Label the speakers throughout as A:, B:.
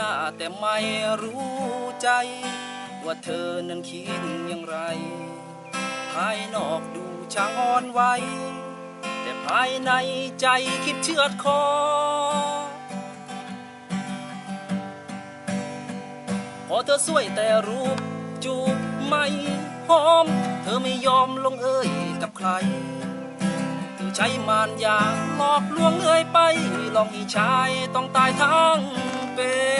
A: หน้าแต่ไม่รู้ใจ ว่าเธอนั้นคิดอย่างไร ภายนอกดูช่างอ่อนไหวแต่ภายในใจคิดเชือดคอ พอเธอสวยแต่รูปจูบไม่หอม เธอไม่ยอมลงเอ่ยกับใครเธอใช้มารยาหลอกลวงเอ่ยไปลองให้ชายต้องตายทั้งเป็น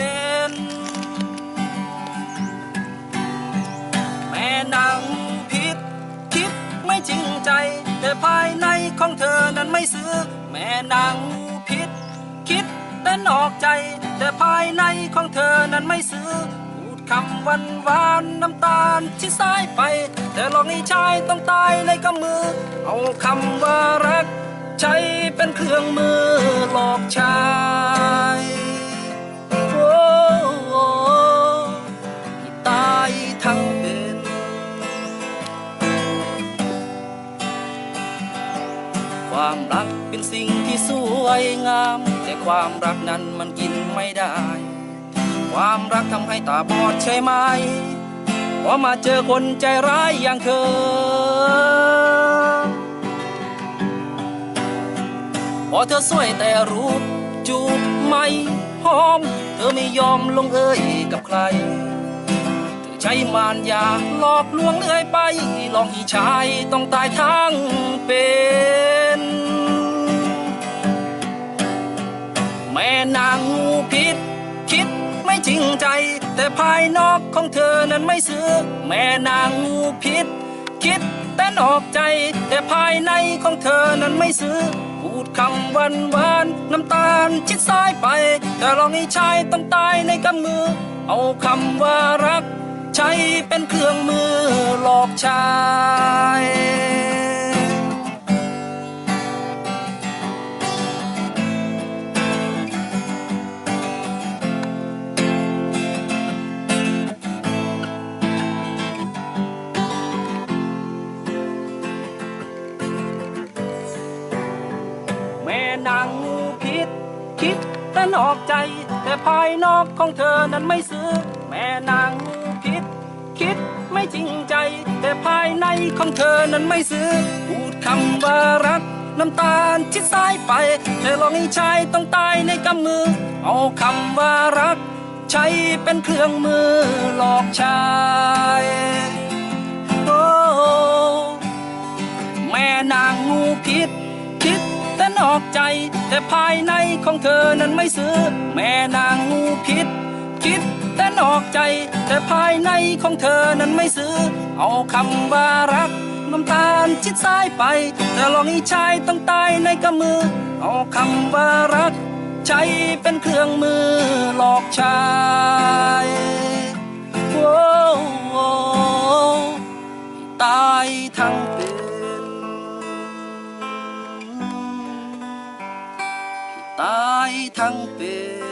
A: ใจ แต่ภายในของเธอนั้นไม่ซื้อ แม่นางผิดคิดแต่นอกใจ แต่ภายในของเธอนั้นไม่ซื้อ พูดคำวานหวานน้ำตาลที่สายไป แต่ลองให้ชายต้องตายในกำมือ เอาคำว่ารัก ใช้เป็นเครื่องมือหลอกชาย ความรักเป็นสิ่งที่สวยงาม แต่ความรักนั้นมันกินไม่ได้ ความรักทำให้ตาบอดใช่ไหมพอมาเจอคนใจร้ายอย่างเธอ พอเธอสวยแต่รูปจูบไม่หอม เธอไม่ยอมลงเอ่ยกับใคร ใช้มารยาหลอกลวงเลื่อยไป ลองให้ชายต้องตายทั้งเป็นแม่นางงูพิษ คิดไม่จริงใจ แต่ภายนอกของเธอนั้นไม่ซื้อ แม่นางงูพิษ คิดแต่นอกใจ แต่ภายในของเธอนั้นไม่ซื้อพูดคำหวานหวานน้ำตาลชิดซ้ายไป แต่ลองให้ชายต้องตายในกำมือ เอาคำว่ารัก ใช้เป็นเครื่องมือหลอกชายแม่นางงูพิษคิดแต่นอกใจ แต่ภายนอกของเธอนั้นไม่ซื้อ แม่นางงู จริงใจ แต่ภายในของเธอนั้นไม่ซื้อ พูดคำว่ารัก น้ำตาลชิดซ้ายไปแต่ลองให้ชายต้องตายในกำมือ เอาคำว่ารัก ใช้เป็นเครื่องมือหลอกชายโอ้แม่นางงูพิษคิดแต่นอกใจ แต่ภายในของเธอนั้นไม่ซื้อ แม่นางงูพิษคิด นอกใจ แต่ภายในของเธอนั้นไม่ซื้อ เอาคำว่ารักน้ำตาลชิดซ้ายไป แต่ลองให้ชายต้องตายในกำมือ เอาคำว่ารัก ใช้เป็นเครื่องมือหลอกชายโอ้ตายทั้งเป็นตายทั้งเป็น